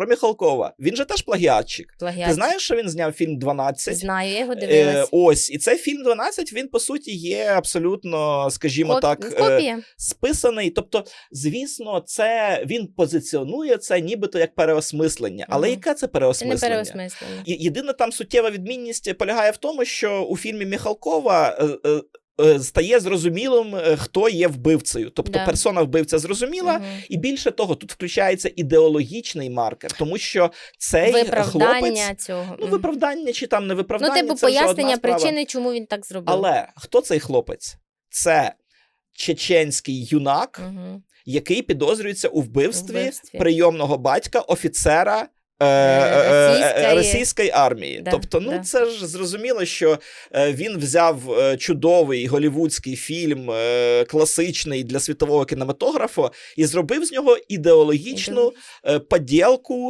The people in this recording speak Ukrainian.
про Міхалкова. Він же теж плагіатчик. Плагіат. Ти знаєш, що він зняв фільм 12? Знаю, я його Е, ось, і цей фільм 12, він по суті є абсолютно, скажімо Коп- так, е, списаний. Тобто, звісно, це він позиціонує це нібито як переосмислення. Але Мгм. яке це Це не переосмислення? переосмислення. Єдина там суттєва відмінність полягає в тому, що у фільмі Міхалкова. е, е, е, Стає зрозумілим, е, хто є вбивцею. Тобто Да. персона вбивця зрозуміла, Мгм. і більше того, тут включається ідеологічний маркер, тому що цей Виправдання хлопець, цього. ну виправдання чи там не Ну, виправдання, типу, це пояснення справа. причини, чому він так зробив. Але хто цей хлопець? Це чеченський юнак, Мгм. який підозрюється у вбивстві, Вбивстві. прийомного батька офіцера. Е, Е, е, російської- Російської армії, Да, тобто, ну да. це ж зрозуміло, що він взяв чудовий голівудський фільм, класичний для світового кінематографу, і зробив з нього ідеологічну поділку